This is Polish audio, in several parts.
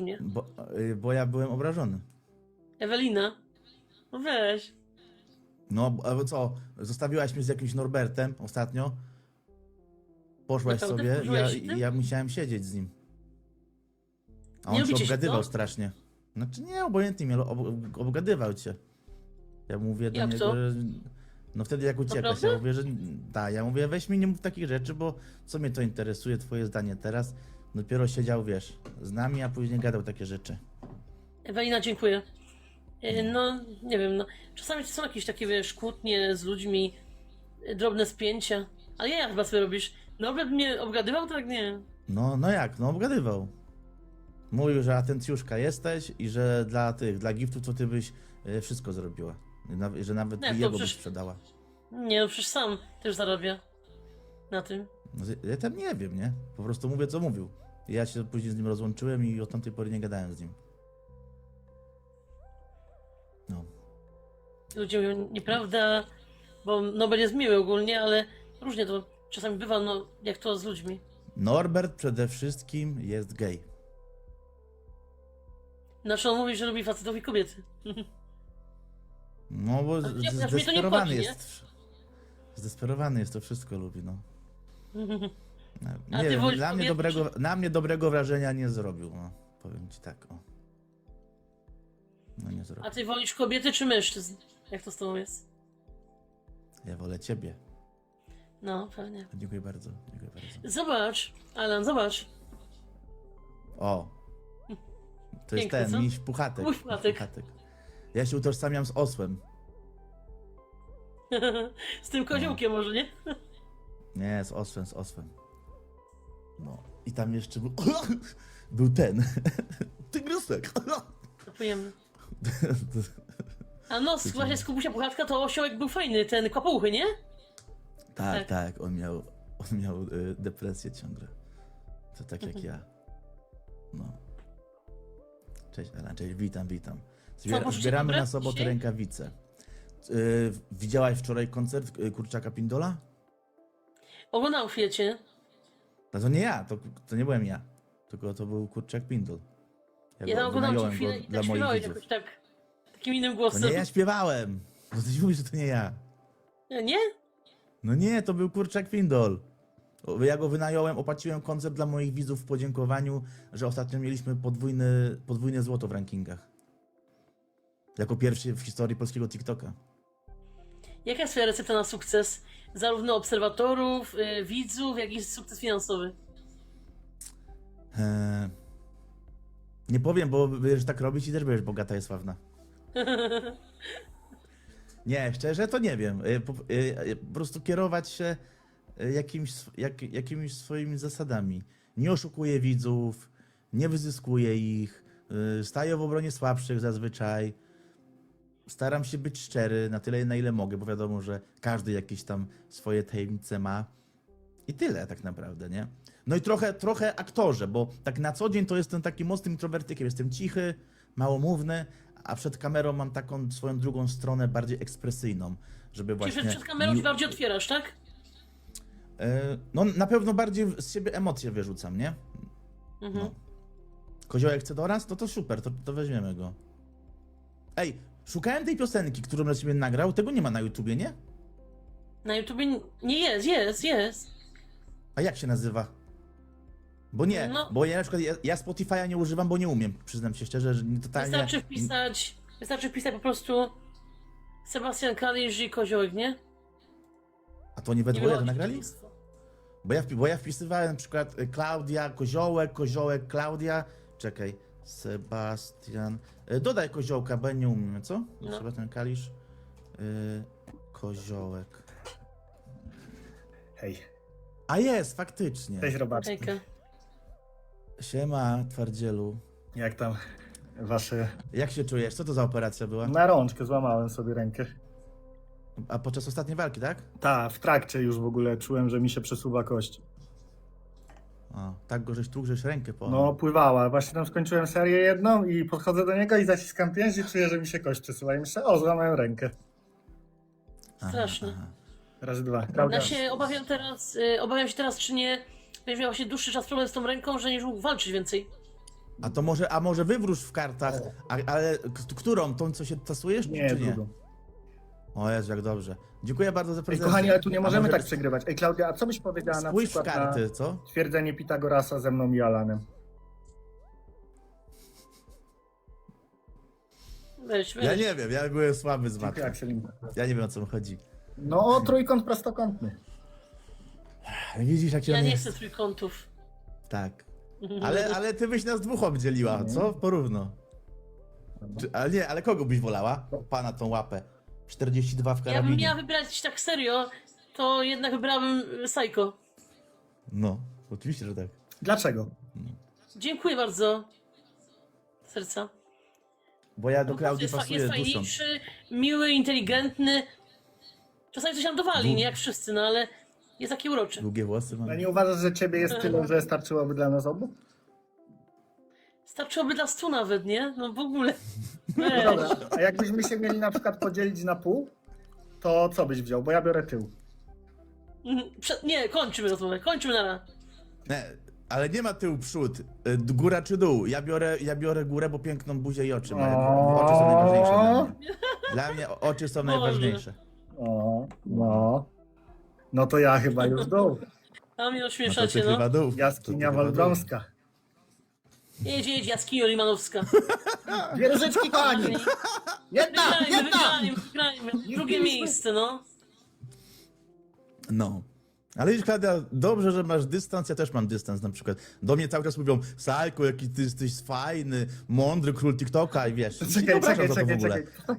mnie? Bo, y, bo ja byłem obrażony. Ewelina? No weź. No, a co? Zostawiłaś mnie z jakimś Norbertem ostatnio? Poszłaś Naprawdę? sobie, ja, z tym? ja musiałem siedzieć z nim. A Nie on się lubicie się, obgadywał co? strasznie. Znaczy nie, obojętnie mnie, ob, obgadywał cię. Ja mówię do Jak niego, to? że... No wtedy jak uciekłeś, Naprawdę? ja mówię, że tak, ja mówię, weź mi nie mów takich rzeczy, bo co mnie to interesuje, twoje zdanie teraz. Dopiero siedział, wiesz, z nami, a później gadał takie rzeczy. Ewelina, dziękuję. E, No, nie wiem, no. Czasami są jakieś takie, wiesz, kłótnie z ludźmi, e, drobne spięcia. Ale ja chyba sobie robisz. Norbert mnie obgadywał, tak nie. No, no jak, no obgadywał. Mówił, że atencjuszka jesteś i że dla tych, dla giftów to ty byś e, wszystko zrobiła. I na- i że nawet Nie, to jego byś przecież- sprzedała. Nie, no przecież sam też zarabia na tym. No, z- ja tam nie wiem, nie? Po prostu mówię, co mówił. Ja się później z nim rozłączyłem i od tamtej pory nie gadałem z nim. No. Ludzie mówią, nieprawda, bo Nobel jest miły ogólnie, ale różnie to czasami bywa, no, jak to z ludźmi. Norbert przede wszystkim jest gej. Znaczy on mówi, że lubi facetów i kobiety. No bo z- jak- aż mnie to nie zdesperowany obchodzi, nie? jest. Zdesperowany jest, to wszystko lubi, no. No, Nie ty wiem, wolisz dla mnie, dobrego, na mnie dobrego wrażenia nie zrobił, no. Powiem ci tak, o. No nie zrobił. A ty wolisz kobiety czy mężczyzn? Jak to z tobą jest? Ja wolę ciebie. No, pewnie. Dziękuję bardzo, dziękuję bardzo. Zobacz, Alan, zobacz. O! To jest Piękny, ten, co? miś puchatek. Mój puchatek. Ja się utożsamiam z osłem. z tym koziołkiem może, nie? Nie, z osłem, z osłem. No. I tam jeszcze był... był ten. Tygrysek. Kupujemy. A no, właśnie z Kubusia Puchatka to osiołek był fajny, ten kopouchy, nie? tak, Tak. tak, on miał, on miał y, depresję ciągle. To tak jak ja. No. Cześć Ela, cześć, witam, witam. Zbiera, zbieramy na sobotę dzisiaj? rękawice. Y, widziałaś wczoraj koncert y, Kurczaka Pindola? Oglądał w Fiecie. No to nie ja, to, to nie byłem ja. Tylko to był Kurczak Pindol. Ja, Ja go tam oglądam ci chwilę i dla tak śpiewałeś jakoś tak, takim innym głosem. nie ja śpiewałem. No ty mówisz, że to nie ja. Nie? No nie, to był Kurczak Pindol. Ja go wynająłem, opłaciłem koncert dla moich widzów w podziękowaniu, że ostatnio mieliśmy podwójny, podwójne złoto w rankingach. Jako pierwszy w historii polskiego TikToka. Jaka jest twoja recepta na sukces? Zarówno obserwatorów, y, widzów, jak i sukces finansowy. Eee, nie powiem, bo będziesz tak robić i też będziesz bogata i sławna. Nie, szczerze to nie wiem. E, Po, e, e, po prostu kierować się jakimś, sw- jak, jakimiś swoimi zasadami. Nie oszukuję widzów, nie wyzyskuję ich, e, staję w obronie słabszych zazwyczaj. Staram się być szczery na tyle, na ile mogę, bo wiadomo, że każdy jakieś tam swoje tajemnice ma. I tyle tak naprawdę, nie? No i trochę, trochę aktorze, bo tak na co dzień to jestem takim mocnym introwertykiem. Jestem cichy, małomówny, a przed kamerą mam taką swoją drugą stronę, bardziej ekspresyjną, żeby Czyli właśnie... że przed kamerą się bardziej otwierasz, tak? E, No na pewno bardziej z siebie emocje wyrzucam, nie? Mhm. No. Koziołek chce doraz? To to super, to, to weźmiemy go. Ej, szukałem tej piosenki, którą dla ciebie nagrał, tego nie ma na YouTubie, nie? Na YouTubie nie jest, jest, jest. A jak się nazywa? Bo nie, No. bo ja na przykład ja, ja Spotify'a nie używam, bo nie umiem. Przyznam się szczerze, że nie totalnie. Wystarczy wpisać, wystarczy wpisać po prostu Sebastian Kalisz i Koziołek, nie? A to nie we dwoje to nagrali? Bo ja, wpi- bo ja wpisywałem na przykład y, Klaudia, Koziołek, Koziołek, Klaudia. Czekaj, Sebastian. Y, Dodaj Koziołka, bo ja nie umiem, co? No. Sebastian Kalisz. Y, koziołek. Hej, A jest, faktycznie. cześć robaczki. Hejka. Siema, twardzielu. Jak tam wasze... Jak się czujesz? Co to za operacja była? Na rączkę złamałem sobie rękę. A podczas ostatniej walki, tak? Ta, w trakcie już w ogóle czułem, że mi się przesuwa kość. O, tak go żeś tu, żeś rękę po. No, pływała. Właśnie tam skończyłem serię jedną i podchodzę do niego i zaciskam pięść i czuję, że mi się kość przesuwa. I myślę, o, złamałem rękę. strasznie. Raz, dwa. Klaudia. Ja się obawiam teraz, y, obawiam się teraz, czy nie będziesz miał się dłuższy czas problem z tą ręką, że nie mógł walczyć więcej. A to może, a może wywróż w kartach, a, ale k- którą? Tą, co się tasujesz, Nie, czy nie? drugą. O Jezu, jak dobrze. Dziękuję bardzo za Ej, prezent. kochani, ale tu nie A możemy może tak przegrywać. Ej, Klaudia, a co byś powiedziała na Spójrz w przykład karty, na co? twierdzenie Pitagorasa ze mną i Alanem? Weź, weź. Ja nie wiem, ja byłem słaby z Dziękuję. Akselinka. Ja nie wiem o co mi chodzi. No, o trójkąt prostokątny. Widzisz, jak się Ja nie jest? chcę trójkątów. Tak. Ale, ale ty byś nas dwóch obdzieliła, co? Porówno. Czy, ale nie, ale kogo byś wolała? Pana tą łapę. 42 w Ja bym karabinie. miała wybrać tak serio, to jednak wybrałabym Psycho. No, oczywiście, że tak. Dlaczego? Dziękuję bardzo. Serca. Bo ja do Klaudii jest, fa- pasuję jest duszą. fajniejszy, miły, inteligentny. Czasami coś nam dowali, nie jak wszyscy, no ale jest taki uroczy. Długie włosy A mam. nie uważasz, że ciebie jest tyle, że starczyłoby dla nas obu? Starczyłoby dla stu nawet, nie? No w ogóle. No Weź. dobra, a jakbyśmy się mieli na przykład podzielić na pół, to co byś wziął? Bo ja biorę tył. Mhm. Prze- nie, kończymy rozmowę, kończymy na Nie, ale nie ma tył przód. Y, Góra czy dół? Ja biorę, ja biorę górę, bo piękną buzię i oczy mają. Oczy są najważniejsze dla mnie. Dla mnie oczy są Boże. najważniejsze. O, no. No to ja chyba już dół. A mnie No to ośmieszacie, ty no. chyba dół. Jaskinia To ty chyba dół. Jedź, jedź, jaskino limanowska. Dwie różyczki, kochani! Jedna, Wygrajmy, jedna! wygrajmy, wygrajmy. Drugie miejsce, no. No. Ale widzisz, Klaudia, dobrze, że masz dystans, ja też mam dystans na przykład. Do mnie cały czas mówią, Sajko, jaki ty jesteś fajny, mądry król TikToka i wiesz. nie Czekaj, obrażam czekaj, za to w czekaj, ogóle. czekaj. Tak?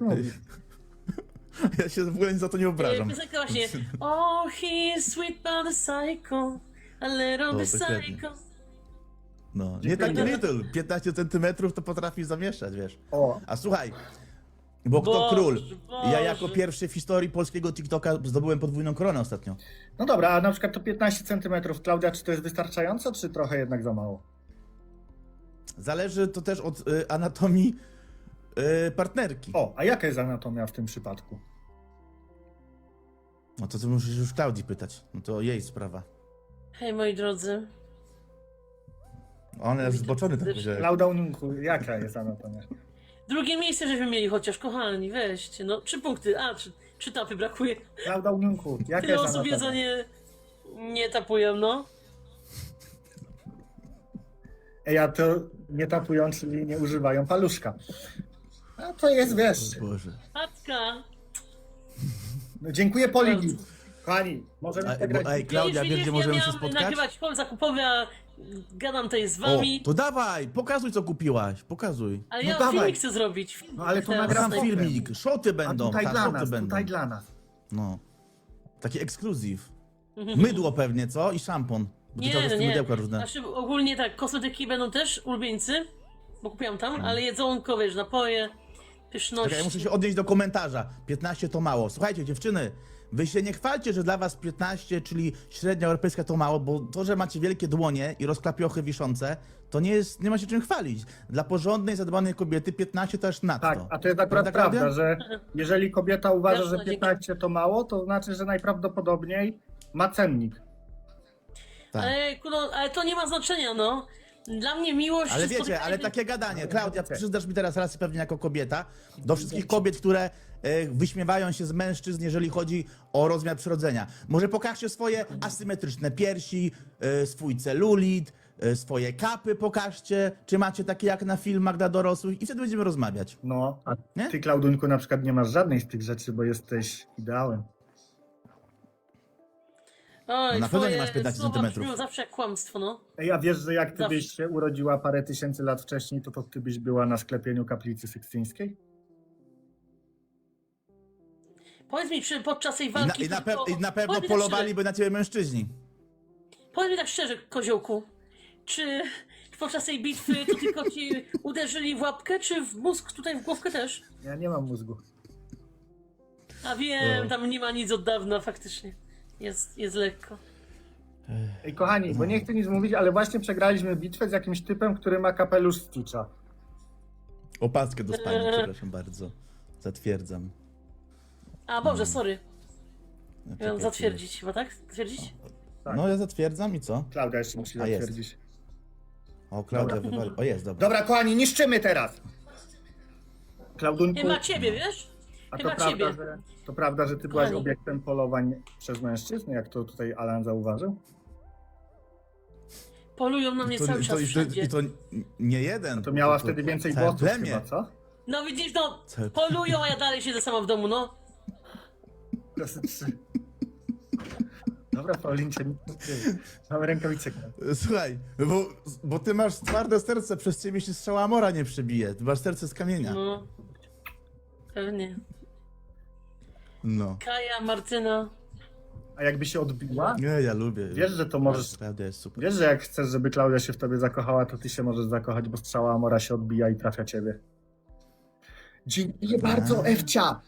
Ja się w ogóle za to nie obrażam. Piosenka właśnie. Oh, he's sweet but a psycho. A little bit dokładnie. psycho. No, nie taki little, 15 centymetrów to potrafi zamieszać, wiesz. O, A słuchaj, bo kto Boże, król? Ja Boże. jako pierwszy w historii polskiego TikToka zdobyłem podwójną koronę ostatnio. no dobra, a na przykład to 15 cm, Klaudia, czy to jest wystarczająco, czy trochę jednak za mało? Zależy to też od y, anatomii y, partnerki. O, a jaka jest anatomia w tym przypadku? No to ty musisz już Klaudii pytać. No to jej sprawa. Hej, moi drodzy. On jest zboczony tak że... Klauda Ununku, jaka jest anatomia? Drugie miejsce żeśmy mieli chociaż, kochani, weźcie. No, trzy punkty. A, trzy, trzy tapy brakuje. Klauda Ununku, jaka Tyle jest osób anatomia? jedzenie nie tapują, no. Ej, a to nie tapują, czyli nie używają paluszka. A to jest, wiesz... Boże. Matka. No, dziękuję Poligi. Kochani, możemy A, przegrać. ej, Klaudia, wiesz, gdzie możemy się miałam spotkać? nagrywać zakupowy, a gadam tutaj z O, wami. to dawaj, pokazuj co kupiłaś, pokazuj. Ale no ja dawaj. filmik chcę zrobić. Filmik No, ale to teraz. nagram potem. filmik, szoty A będą, tutaj tak, dla szoty nas, będą. tutaj dla nas. No. Taki ekskluzyw. Mydło pewnie, co? I szampon. Bo Nie, tam no jest nie. mydełka różne. Znaczy ogólnie tak, kosmetyki będą też ulubieńcy, bo kupiłam tam, Mm. ale jedzonko, wiesz, napoje, pyszności. Czekaj, muszę się odnieść do komentarza. 15 to mało. Słuchajcie, dziewczyny, wy się nie chwalcie, że dla was 15, czyli średnia europejska to mało, bo to, że macie wielkie dłonie i rozklapiochy wiszące, to nie jest, nie ma się czym chwalić. Dla porządnej, zadbanej kobiety 15 to aż nadto. Tak, a to jest akurat Prawda, prawda, że jeżeli kobieta uważa, że dzięki. 15 to mało, to znaczy, że najprawdopodobniej ma cennik. Tak. Ale, ale to nie ma znaczenia, no. Dla mnie miłość... Ale wiecie, ale takie gadanie. Klaudia, przyznasz mi teraz rację pewnie jako kobieta. Do wszystkich kobiet, które e, wyśmiewają się z mężczyzn, jeżeli chodzi o rozmiar przyrodzenia. Może pokażcie swoje asymetryczne piersi, e, swój celulit, e, swoje kapy pokażcie, czy macie takie jak na filmach dla dorosłych i wtedy będziemy rozmawiać. No, a Nie? ty, Klauduńku, na przykład nie masz żadnej z tych rzeczy, bo jesteś ideałem. Oj, No na pewno nie masz 15 słowa centymetrów. brzmią zawsze jak kłamstwo, no. Ej, a wiesz, że jak ty Zawsze. byś się urodziła parę tysięcy lat wcześniej, to, to ty byś była na sklepieniu kaplicy sykstyńskiej? Powiedz mi, czy podczas tej I na, walki... i na, to- pe- i na pewno powiedz mi tak polowaliby na ciebie mężczyźni. Powiedz mi tak szczerze, koziołku, czy podczas tej bitwy to tylko ci uderzyli w łapkę, czy w mózg tutaj w głowkę też? Ja nie mam mózgu. A wiem, tam nie ma nic od dawna, faktycznie. Jest, jest lekko. Ej, kochani, bo nie chcę nic mówić, ale właśnie przegraliśmy bitwę z jakimś typem, który ma kapelusz Stitcha. Opaskę do spania, przepraszam bardzo. Zatwierdzam. A Boże, sorry. Czekaj, Miałem zatwierdzić chyba, tak? Zatwierdzić? Tak. No ja zatwierdzam i co? Klaudia jeszcze musi A jest. zatwierdzić. O, Klaudia wywali. O, jest, dobra. Dobra, kochani, niszczymy teraz! Klaudunku, Chyba ciebie, wiesz? A to prawda, ciebie. że, to prawda, że ty byłaś Kochani. obiektem polowań przez mężczyzn, jak to tutaj Alan zauważył? Polują na mnie to, cały to, czas to, wszędzie. I to nie jeden. To miała to- wtedy więcej całe włosów plemię. chyba, co? No widzisz, no, Całe- polują, a ja dalej siedzę sama w domu, no. Dobra, Paulincie, mamy rękawice. Słuchaj, bo, bo ty masz twarde serce, przez ciebie się strzała mora nie przebije. Ty masz serce z kamienia. No. Pewnie. No. Kaja, Martyna. A jakby się odbiła? Nie, ja lubię. Wiesz, że to możesz- Prawda jest super. Wiesz, że jak chcesz, żeby Klaudia się w tobie zakochała, to ty się możesz zakochać, bo strzała Amora się odbija i trafia ciebie. Dziękuję bardzo, Ewcia!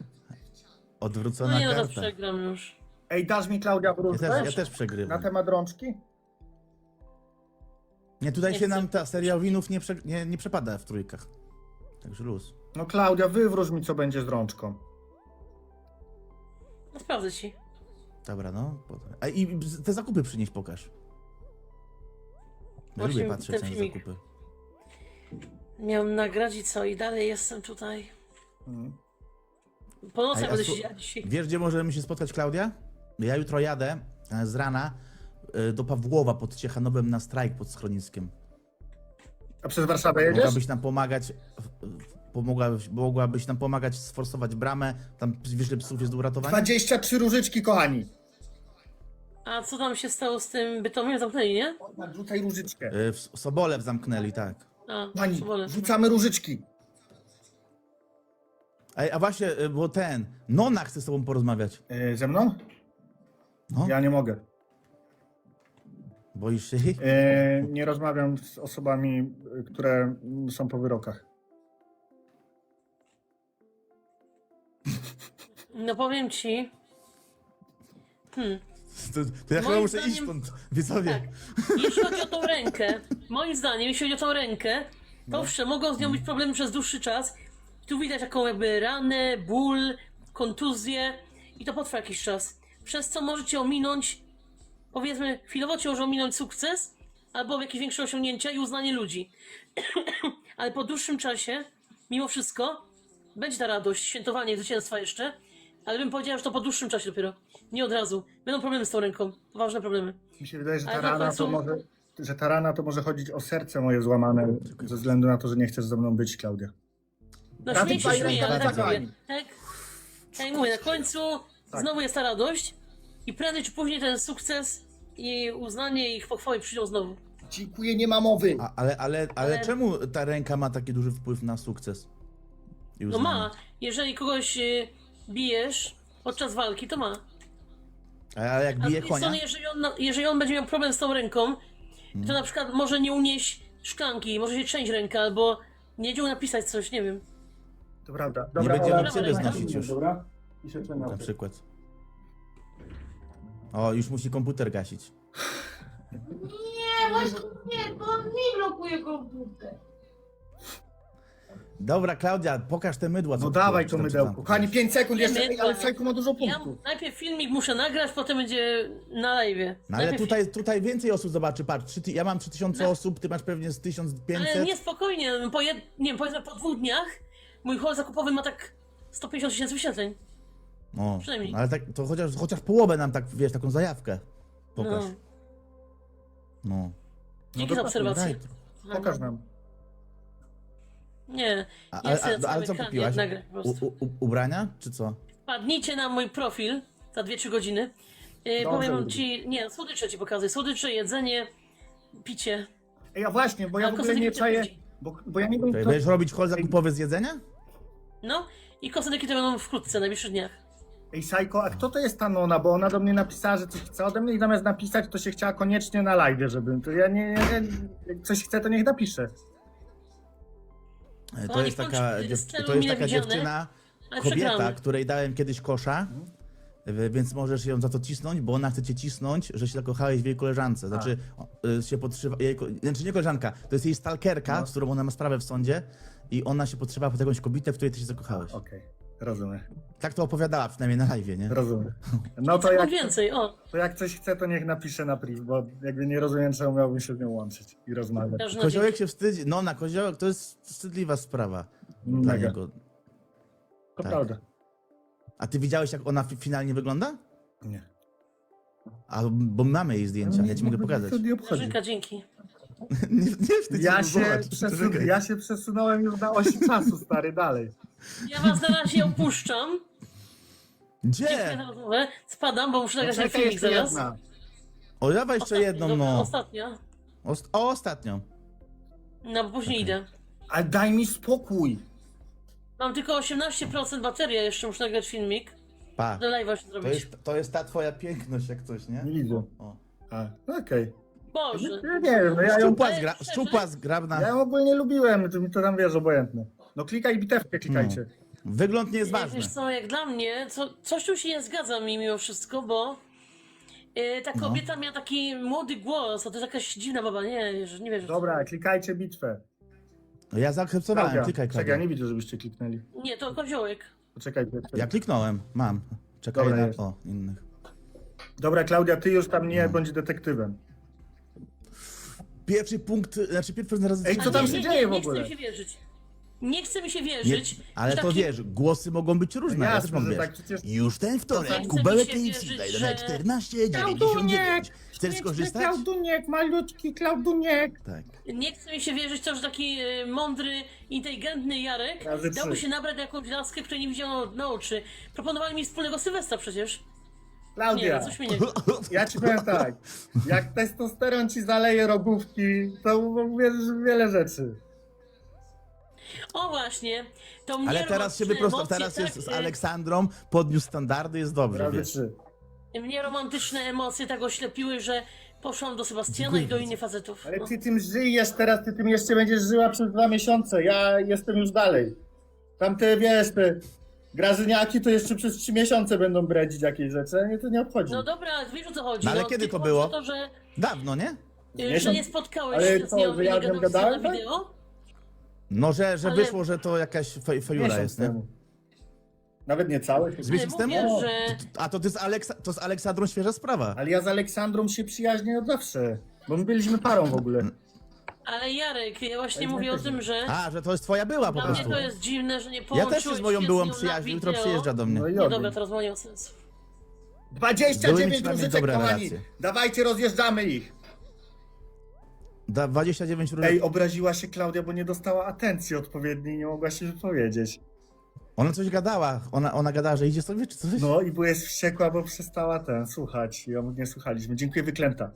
Odwrócona No nie, no to karta. przegram już. Ej, dasz mi Klaudia Ja wróżbę? też, ja też Na przegrywam. temat rączki? Nie, tutaj Nie się chcę. nam ta seria winów nie, prze, nie, nie przepada w trójkach. Także luz. No Klaudia, wywróż mi, co będzie z rączką. No sprawdzę ci. Dobra, no. potem. A i te zakupy przynieść pokaż. Właśnie lubię patrzeć ten na filmik. zakupy. Miałem nagrać i co? I dalej jestem tutaj. Mhm. Po będę su- siedziała dzisiaj. Wiesz, gdzie możemy się spotkać, Klaudia? Ja jutro jadę e, z rana e, do Pawłowa pod Ciechanowem na strajk pod schroniskiem. A przez Warszawę jedziesz? Mogłabyś nam pomagać, w- w- pomogłabyś, mogłabyś nam pomagać sforsować bramę, tam wiesz, psów jest do uratowania? 23 różyczki, kochani. A co tam się stało z tym Bytomiem? Zamknęli, nie? Tak, rzucaj różyczkę. E, W Sobolew zamknęli, tak. A, Pani, rzucamy różyczki. Ej, a właśnie, e, bo ten, Nona chce z tobą porozmawiać. E, ze mną? No, Ja nie mogę. boisz się jej? E, nie rozmawiam z osobami, e, które są po wyrokach. No powiem ci. Hmm. To, to ja chyba muszę iść zdaniem- stąd, widzowie. Tak. Jeśli chodzi o tą rękę, moim zdaniem, jeśli chodzi o tą rękę, to owszem, mogą z nią być problemy przez dłuższy czas. Tu widać taką jakby ranę, ból, kontuzję i to potrwa jakiś czas. Przez co możecie ominąć, powiedzmy, chwilowo cię może ominąć sukces, albo jakieś większe osiągnięcia i uznanie ludzi. Ale po dłuższym czasie, mimo wszystko, będzie ta radość, świętowanie zwycięstwa jeszcze, ale bym powiedział, że to po dłuższym czasie dopiero, nie od razu. Będą problemy z tą ręką, poważne problemy. Mi się wydaje, że ta Ale na rana końcu- to może, że ta rana to może chodzić o serce moje złamane ze względu na to, że nie chcesz ze mną być, Klaudia. No Prawie śmieję się, śmieję, ale tak mówię. Tak, tak jak mówię, na końcu Tak. znowu jest ta radość i prędzej czy później ten sukces i uznanie i pochwały przyjdą znowu. Dziękuję, nie ma mowy. A, ale, ale, ale Ale- czemu ta ręka ma taki duży wpływ na sukces? I No uznanie? ma, jeżeli kogoś y, bijesz podczas walki, to ma. A, ale jak A z bije drugiej konia? strony, jeżeli on, na- jeżeli on będzie miał problem z tą ręką, to na przykład może nie unieść szklanki, może się trzęść ręka, albo nie wiedział napisać coś, nie wiem. To prawda. Nie Dobra, będziemy Ola, ciebie znosić już. Dobra? I się trzymam. Na przykład. O, już musi komputer gasić. Nie, właśnie nie, bo on mi blokuje komputer. Dobra, Klaudia, pokaż te mydła. co No ty dawaj to tam, mydełko. Kochani, 5 sekund jeszcze, Ej, ale Sajku ma dużo Ja punktów. najpierw filmik muszę nagrać, potem będzie na live. No ale tutaj, tutaj więcej osób zobaczy, patrz, trzy, ty- ja mam 3000 No. osób, ty masz pewnie z 1500. Ale nie spokojnie, po jed... nie wiem, powiedzmy po dwóch dniach mój hol zakupowy ma tak 150 tysięcy wyświetleń. No, przynajmniej. no ale tak, to chociaż, chociaż połowę nam tak, wiesz, taką zajawkę. Pokaż. No. No. Dzięki za obserwację. Daj. Pokaż nam. Nie, A, ja chcę a, cały ale co kupiłaś? nagrać po U, prostu. u, u, ubrania, czy co? Wpadnijcie na mój profil za 2-3 godziny. Yy, Dobrze, powiem lubię. ci, nie, słodycze ci pokazuję. Słodycze, jedzenie, picie. Ej, a właśnie, bo ja w ogóle nie czaję, bo, bo ja nie wiem, Czekaj. Będziesz robić hol zakupowy z jedzenia? No i kosmetyki to będą wkrótce, w najbliższych dniach. Ej, Sajko, a kto to jest ta Nona? Bo ona do mnie napisała, że coś chce ode mnie i zamiast napisać, to się chciała koniecznie na live, żebym... To ja nie, nie, nie... Jak coś chce, to niech napisze. E, To Oni jest taka, dziew, to jest taka dziewczyna, Ale kobieta, przegramy. której dałem kiedyś kosza, w- więc możesz ją za to cisnąć, bo ona chce cię cisnąć, że się zakochałeś w jej koleżance. Znaczy, o, y, się podszywa, jej, ko- znaczy nie koleżanka, to jest jej stalkerka, No. z którą ona ma sprawę w sądzie i ona się podszywa pod jakąś kobietę, w której ty się zakochałeś. Okej. Rozumiem, Tak to opowiadała przynajmniej na live, nie? rozumiem. No to jak, Tak więcej, o. to jak coś chce, to niech napisze na priv, bo jakby nie rozumiem, czemu miałbym się z nią łączyć i rozmawiać. Każdy na Koziołek się wstydzi. No, na koziołek to jest wstydliwa sprawa dla Mega. niego. To tak. prawda. A ty widziałeś, jak ona fi- finalnie wygląda? Nie. A, bo mamy jej zdjęcia, ja ci mogę pokazać. To nie obchodzi. Grażynka, dzięki. nie, nie wstydź Ja się, zobacz, przesun- czekaj. ja się przesunąłem już na osi czasu, stary, dalej. Ja was na razie opuszczam. Dziękuję za Gdzie? rozmowę. Spadam, bo muszę nagrać Czekaj, filmik jeszcze zaraz. jedna. O, dawaj jeszcze Ostatnia, jedną, dobra, no. Ostatnia. O, o ostatnią. No, bo później idę. Ale daj mi spokój. Mam tylko 18% baterii, a jeszcze muszę nagrać filmik. Pa. Do live'a się To zrobić. jest, to jest ta twoja piękność, jak coś, nie? Nie widzę. O. A, okej. Boże. Ja nie wiem, no ja ją, Szczupła, zgra, szczerze? szczupła zgrabna. ja ją ogólnie lubiłem, to mi to tam wiesz, obojętne. No klikaj bitewkę, klikajcie. Wygląd nie jest ważny. Wiesz co, jak dla mnie, co, coś tu się nie zgadza mi mimo wszystko, bo e, ta No. kobieta miała taki młody głos, a to jest jakaś dziwna baba, nie, że nie wiesz. Dobra, klikajcie bitwę. No Ja zaakceptowałem, Klaudia, klikaj, Czekaj, ja nie widzę, żebyście kliknęli. Nie, to koziołek. Poczekaj. Ja kliknąłem, mam. Czekaj Dobra, na... jest. O, innych. Dobra, Klaudia, ty już tam No. nie bądź detektywem. Pierwszy punkt, znaczy pierwszy raz... Ej, co tam nie, się nie, dzieje nie, w nie ogóle? chce mi się wierzyć. Nie chce mi się Nie, wierzyć. ale że to taki- wiesz, głosy mogą być różne, ja też mam że wiesz. tak przecież... Już ten Nie wtorek, chce mi kubełek się Kingsley wierzyć, za że- 14,99. Chcesz skorzystać? Klauduniek, malutki Klauduniek. Tak. Nie chce mi się wierzyć to, że taki e, mądry, inteligentny Jarek Razy dałby trzy. się nabrać na jakąś laskę, której nie widziano na oczy. Proponowali mi wspólnego Sylwestra przecież. Nie, Klaudia, no coś mi nie... ja ci powiem tak. Jak testosteron ci zaleje rogówki, to uwierzysz w wiele rzeczy. O właśnie, to mnie Ale teraz się romantyczne wyprosto, emocje teraz tak, jest z Aleksandrą, podniósł standardy, jest dobrze, wiesz. trzy. Mnie romantyczne emocje tak oślepiły, że poszłam do Sebastiana i do innych facetów. Ale No. ty tym żyjesz teraz, ty tym jeszcze będziesz żyła przez dwa miesiące. Ja jestem już dalej. Tamte, wiesz, te grażyniaki to jeszcze przez trzy miesiące będą bredzić jakieś rzeczy, a mnie to nie obchodzi. No dobra, wiesz o co chodzi. No ale kiedy tylko to było? chodzi o To, że, Dawno, nie? Miesiąc? że nie spotkałeś Ale się z co, nią że i ja nie z nią gadałeś gadałem, na tak? wideo? No, że, że Ale- wyszło, że to jakaś fe, fejura Miesiąc jest, nie? temu. Nawet nie cały. Z miesiąc mówię, temu? że... A to, ty z Aleksa, to z Aleksandrą świeża sprawa. Ale ja z Aleksandrą się przyjaźnię od zawsze. Bo my byliśmy parą w ogóle. Ale Jarek, ja właśnie mówię o tym, że... A, że to jest twoja była po Dla mnie prostu. to jest dziwne, że nie Ja połączyłeś też się z moją byłą nią na przyjaźnią, jutro wideo. przyjeżdża do mnie. No i Nie, dobra, teraz ma nie ma sensu. Były 29 mieć przynajmniej różyczek, dobre kochani. relacje. Dawajcie, rozjeżdżamy ich. Da 29 różnych. Ej, obraziła się Klaudia, bo nie dostała atencji odpowiedniej i nie mogła się wypowiedzieć. Ona coś gadała, ona, ona gadała, że idzie sobie czy coś? No i bo jest wściekła, bo przestała ten słuchać. Ja nie słuchaliśmy. Dziękuję, wyklęta.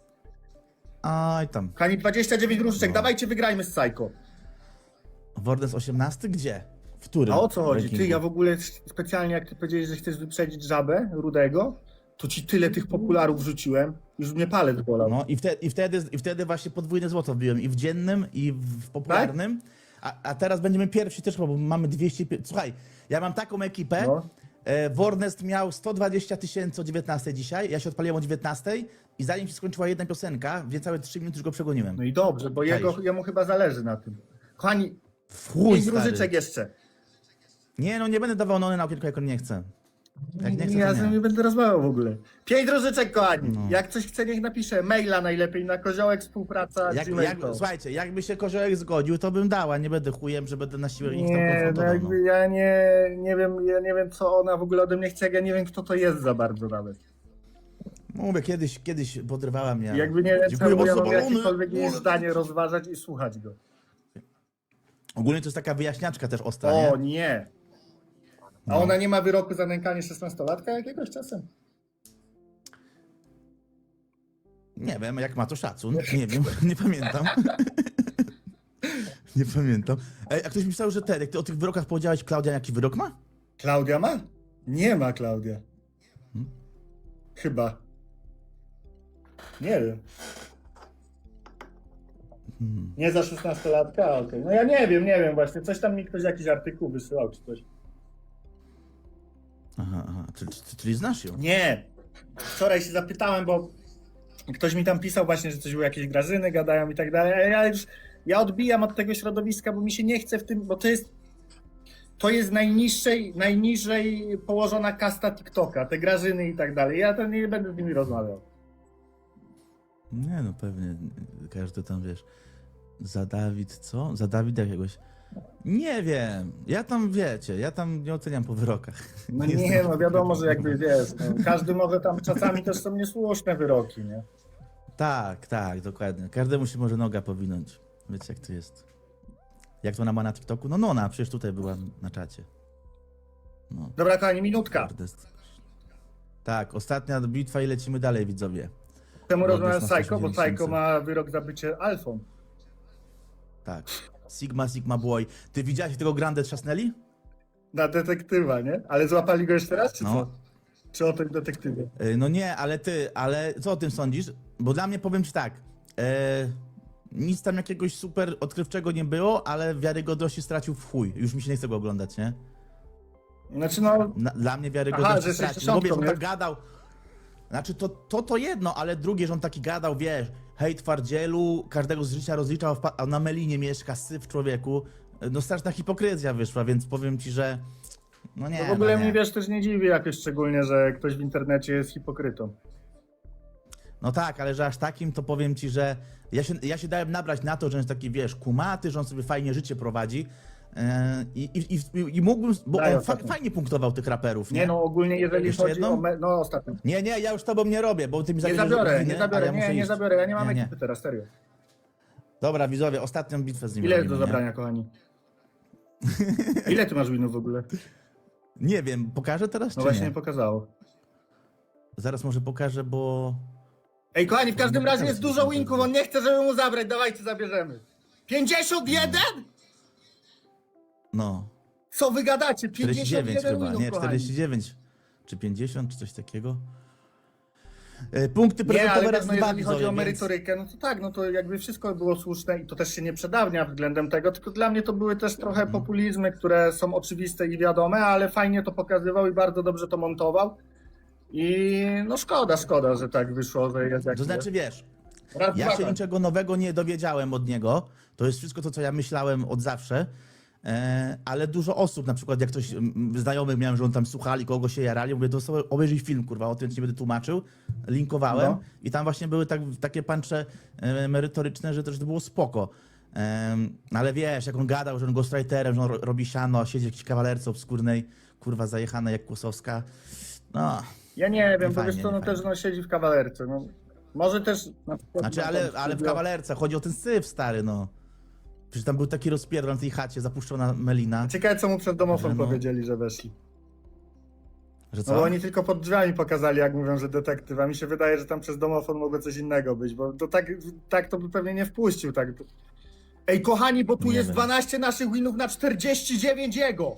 Aj tam. Kochani, 29 różyczek, No. dawajcie, wygrajmy z Psycho. Wordes 18? Gdzie? W którym? A o co chodzi? Ty, rankingu? ja w ogóle specjalnie, jak ty powiedziałeś, że chcesz wyprzedzić żabę rudego, to ci tyle tych popularów rzuciłem, już mnie palec bolał. No i wtedy, i, wtedy, i wtedy właśnie podwójne złoto wbiłem i w dziennym, i w popularnym. A, a teraz będziemy pierwsi też, bo mamy 200. Słuchaj, ja mam taką ekipę. No. E, Warnest miał 120 tysięcy o 19 dzisiaj, ja się odpaliłem o 19 i zanim się skończyła jedna piosenka, w niecałe 3 minuty już go przegoniłem. No i dobrze, bo jego, Czaisz. jemu chyba zależy na tym. Kochani, chuj, pięć stary. różyczek jeszcze. Nie, no nie będę dawał nony na okienko, jak on nie chce. Jak nie chce, ja to z nie nie. będę rozmawiał w ogóle. Pięć różyczek, kochani. No. Jak coś chce, niech napisze maila najlepiej na koziołek współpraca Jak, gmail jak, to. słuchajcie, jakby się koziołek zgodził, to bym dała. Nie będę chujem, że będę na siłę ich tam Nie, no konfrontował. No. jakby ja nie, nie wiem, ja nie wiem co ona w ogóle ode mnie chce, jak ja nie wiem kto to jest za bardzo nawet. Mówię, kiedyś, kiedyś podrywała mnie. Jakby nie wiem, Dziękuję czemu ja bardzo, mam balony. jakiekolwiek jej zdanie rozważać i słuchać go. Ogólnie to jest taka wyjaśniaczka też ostra, nie? O nie! A No. ona nie ma wyroku za nękanie 16-latka jakiegoś czasem? Nie wiem, jak ma to szacun. Nie wiem, nie pamiętam. nie pamiętam. Ej, a ktoś mi pisał, że ten, jak ty o tych wyrokach powiedziałeś, Klaudia jaki wyrok ma? Klaudia ma? Nie ma Klaudia. Hmm? Chyba. Nie wiem. Hmm. Nie za 16-latka? Okej. No ja nie wiem, nie wiem właśnie. Coś tam mi ktoś jakiś artykuł wysyłał czy coś. Aha, aha. Czyli, czyli znasz ją? Nie. Wczoraj się zapytałem, bo ktoś mi tam pisał właśnie, że coś było jakieś grażyny, gadają i tak dalej. A ja już, ja odbijam od tego środowiska, bo mi się nie chce w tym, bo to jest, to jest najniższej, najniżej położona kasta TikToka, te Grażyny i tak dalej. Ja to nie będę z nimi rozmawiał. Nie no, pewnie każdy tam, wiesz, za Dawid, co? Za Dawida jakiegoś... Nie wiem, ja tam, wiecie, ja tam nie oceniam po wyrokach. No Jestem- nie, no wiadomo, że jakby wiesz, no, każdy może tam czasami też są niesłuszne wyroki, nie? Tak, tak, dokładnie. Każdemu się może noga powinąć. Wiecie, jak to jest. Jak to ona ma na TikToku? No Nona, przecież tutaj była na czacie. No, Dobra, kochani, minutka. kurde. Tak, ostatnia bitwa i lecimy dalej, widzowie. Czemu Lody rozmawiam z Psycho? Bo 160 Psycho ma wyrok za bycie alfą. Tak. Sigma, Sigma Boy. Ty widziałeś tego Grande trzasnęli? Na detektywa, nie? Ale złapali go jeszcze raz, czy No. co? Czy o tym detektywie? Yy, No nie, ale ty, ale co o tym sądzisz? Bo dla mnie powiem ci tak. E, nic tam jakiegoś super odkrywczego nie było, ale wiarygodności stracił w chuj. Już mi się nie chce go oglądać, nie? Znaczy no, Na, dla mnie Aha, wiarygodność że stracił. 60 Bo wiesz, on tak gadał. Znaczy to, to to jedno, ale drugie, że on taki gadał, wiesz, hej twardzielu, każdego z życia rozliczał, a na Melinie mieszka, syf człowieku. No straszna hipokryzja wyszła, więc powiem ci, że no nie, no w ogóle no nie. mnie wiesz, też nie dziwi jakoś szczególnie, że ktoś w internecie jest hipokrytą. No tak, ale że aż takim, to powiem ci, że ja się, ja się dałem nabrać na to, że on jest taki, wiesz, kumaty, że on sobie fajnie życie prowadzi. Yy, I, i, i, I mógłbym, bo Daj on fa fajnie punktował tych raperów, nie? Nie no, ogólnie jeżeli Jeszcze chodzi jedną? o... Me- no ostatnio. Nie, nie, ja już tobą nie robię, bo ty mi Nie zabierzesz zabiorę, godzinę, nie a zabiorę, ja muszę nie, nie iść. zabiorę, ja nie mam Nie, nie. ekipy teraz, serio. Dobra, widzowie, ostatnią bitwę z nim Ile jest do nie? zabrania, kochani? Ile ty masz winów w ogóle? Nie wiem, pokażę teraz, No czy właśnie nie? nie pokazało. Zaraz może pokażę, bo... Ej, kochani, w każdym razie jest dużo winków, on nie chce, żeby mu zabrać, dawajcie, zabierzemy. 51? No, Co wy gadacie? 49 51 chyba, winów, nie, kochani. 49 czy 50, czy coś takiego. E, Punkty Nie, ale prezentowe raz no, dwa, jeżeli chodzi o widzowie, więc... merytorykę, no to tak, no to jakby wszystko było słuszne i to też się nie przedawnia względem tego, tylko dla mnie to były też trochę Mhm. populizmy, które są oczywiste i wiadome, ale fajnie to pokazywał i bardzo dobrze to montował. I no szkoda, szkoda, że tak wyszło, że jest jak To znaczy, wiesz, jest. Raz, Ja dwa, się tak. niczego nowego nie dowiedziałem od niego. To jest wszystko to, co ja myślałem od zawsze. E, ale dużo osób, na przykład jak ktoś mm, znajomych miałem, że on tam słuchali, kogo się jarali, mówię, to sobie obejrzyj film, kurwa, o tym nie będę tłumaczył. Linkowałem No. i tam właśnie były tak, takie pancze e, merytoryczne, że też to było spoko. Ale wiesz, jak on gadał, że on ghostwriterem, że on ro- robi siano, siedzi w jakiejś kawalerce obskurnej, kurwa, zajechana jak Kłosowska. No, Ja nie wiem, bo wiesz co, no też no, siedzi w kawalerce. No. Może też na przykład... Znaczy, ale, ale w kawalerce, chodzi o ten syf stary, no. Przecież tam był taki rozpierdol na tej chacie, zapuszczona melina, Ciekawe, co mu przed domofon Że no- powiedzieli, że weszli. że No co? bo oni tylko pod drzwiami pokazali, jak mówią, że detektyw, a mi się wydaje, że tam przez domofon mogło coś innego być, bo to tak, tak to by pewnie nie wpuścił. Tak. Ej, kochani, bo tu Nie jest wiem. 12 naszych winów na 49 jego!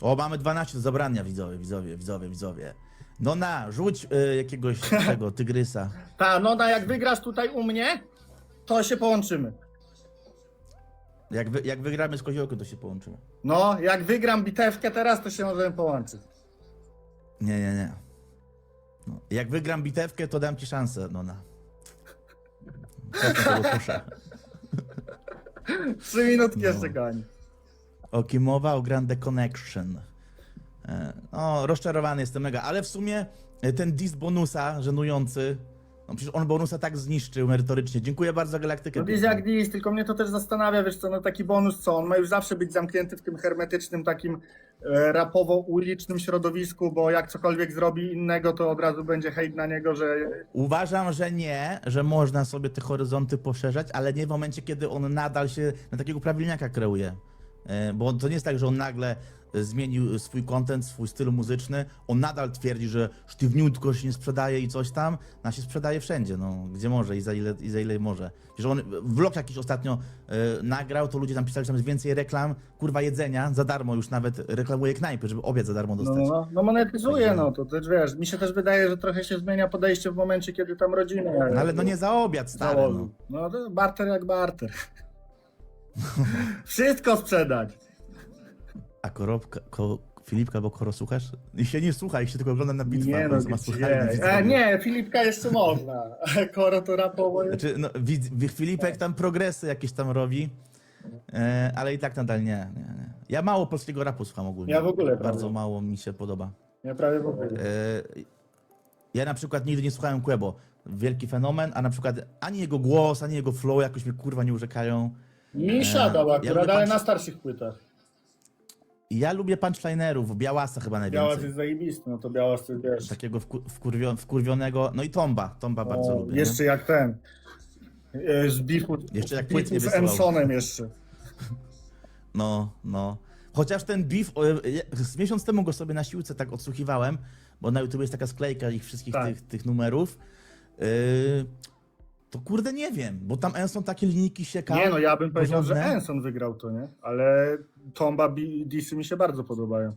O, mamy 12 do zabrania, widzowie, widzowie, widzowie, widzowie. No na, rzuć y, jakiegoś tego tygrysa. Ta, no na jak wygrasz tutaj u mnie, to się połączymy. Jak, wy, jak wygramy z koziołkiem, to się połączymy. No, jak wygram bitewkę teraz, to się możemy połączyć. Nie, nie, nie. No, jak wygram bitewkę, to dam ci szansę, no na. Tego kosza. Trzy minutki No. jeszcze, kochani. O kim mowa? O Grande Connection. E, No, rozczarowany jestem mega, ale w sumie ten dis bonusa żenujący, no przecież on bonusa tak zniszczył merytorycznie. Dziękuję bardzo za galaktykę. No dis jak dis, tylko mnie to też zastanawia, wiesz co, no taki bonus co, on ma już zawsze być zamknięty w tym hermetycznym takim e, rapowo-ulicznym środowisku, bo jak cokolwiek zrobi innego, to od razu będzie hejt na niego, że Uważam, że nie, że można sobie te horyzonty poszerzać, ale nie w momencie, kiedy on nadal się na takiego prawilniaka kreuje. E, Bo to nie jest tak, że on nagle zmienił swój content, swój styl muzyczny. On nadal twierdzi, że sztywniutko się nie sprzedaje i coś tam. A się sprzedaje wszędzie, no, gdzie może i za ile, i za ile może. Że on vlog jakiś ostatnio e, nagrał, to ludzie tam pisali, że tam jest więcej reklam, kurwa jedzenia, za darmo już nawet reklamuje knajpy, żeby obiad za darmo no, dostać. no, no monetyzuje, Także- no to też wiesz, mi się też wydaje, że trochę się zmienia podejście w momencie, kiedy tam rodziny. No, ale no nie za obiad, stary, no. założył. No to barter jak barter. Wszystko sprzedać. A korobka, ko, Filipka albo Koro słuchasz? I się nie słucha, się tylko ogląda na bitwach, Nie no, jest ma słuchanie. E, nie, Filipka jeszcze można. Koro to rapowo jest. Znaczy, no, Filipek tam progresy jakieś tam robi. E, ale i tak nadal nie, nie, nie. Ja mało polskiego rapu słucham ogólnie. Ja w ogóle Bardzo prawie. mało mi się podoba. Ja prawie w ogóle. E, ja na przykład nigdy nie słuchałem Quebo. Wielki fenomen, a na przykład ani jego głos, ani jego flow jakoś mnie kurwa nie urzekają. Mi siadał ja akurat, lubię ale na starszych płytach. Ja lubię punchlinerów, Białasa chyba Białas najwięcej. jest zajebisty, no to Białas to wiesz. Takiego wku- wkurwio, wkurwionego, no i Tomba, Tomba bardzo O, lubię. jeszcze jak ten. e, Z bifu, Jeszcze jak płyt nie bifu z wysyłał. Jeszcze. No, no. Chociaż ten beef, o, ja- z miesiąc temu go sobie na siłce tak odsłuchiwałem, bo na YouTube jest taka sklejka ich wszystkich Tak. tych, tych numerów. Yy, to kurde nie wiem, bo tam Enson takie linijki sieka. Nie no, ja bym powiedział, że porządne. Enson wygrał to, nie? Ale Tomba i Disy mi się bardzo podobają.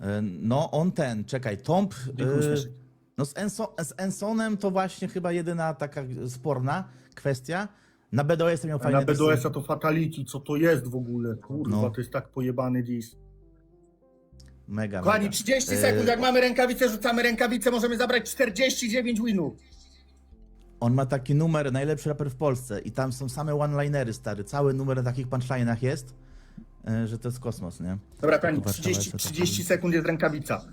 Yy, No, on ten, czekaj, Tomb. Dziękuję, Śmieszek. no z, Enso, z Ensonem to właśnie chyba jedyna taka sporna kwestia. Na BDOS miał A fajne na disy. BDS-a to Fatality, co to jest w ogóle? Kurwa, No. to jest tak pojebany dis. Mega, Kochani, mega. 30 Yy, sekund, jak mamy rękawice, rzucamy rękawice, możemy zabrać 49 winów. On ma taki numer, najlepszy raper w Polsce i tam są same one-linery, stary. Cały numer na takich punchline'ach jest, e, że to jest kosmos, nie? Dobra, Kurwa, 30, to- to- 30 sekund jest rękawica.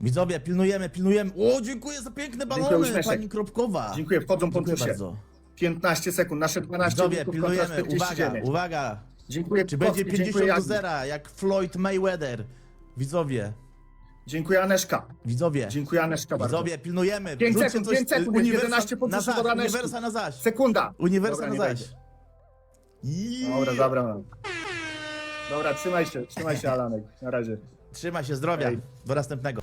Widzowie, pilnujemy, pilnujemy. O, dziękuję za piękne Dziękuję, balony, uśmieszek. pani Kropkowa. Dziękuję, wchodzą po Dziękuję plusie. bardzo. 15 sekund, nasze 12 Widzowie, pilnujemy, uwaga, 49. uwaga. Dziękuję, Czy będzie Kowski, 50 dziękuję, do. 0, jak Floyd Mayweather? Widzowie, Dziękuję, Aneszka. widzowie, Dziękuję, Aneszka, bardzo. widzowie, pilnujemy. Pięć Wróćcie sekund, coś, pięć sekund, y, uniwersa 11 na punktów zaś, do Aneszki. uniwersa na zaś. Sekunda. Uniwersa Dobra, na nie zaś. będzie. Yeah. Dobra, zabrałem. Dobra, trzymaj się, trzymaj się, Alanek. Na razie. Trzymaj się, zdrowia. Hej. Do następnego.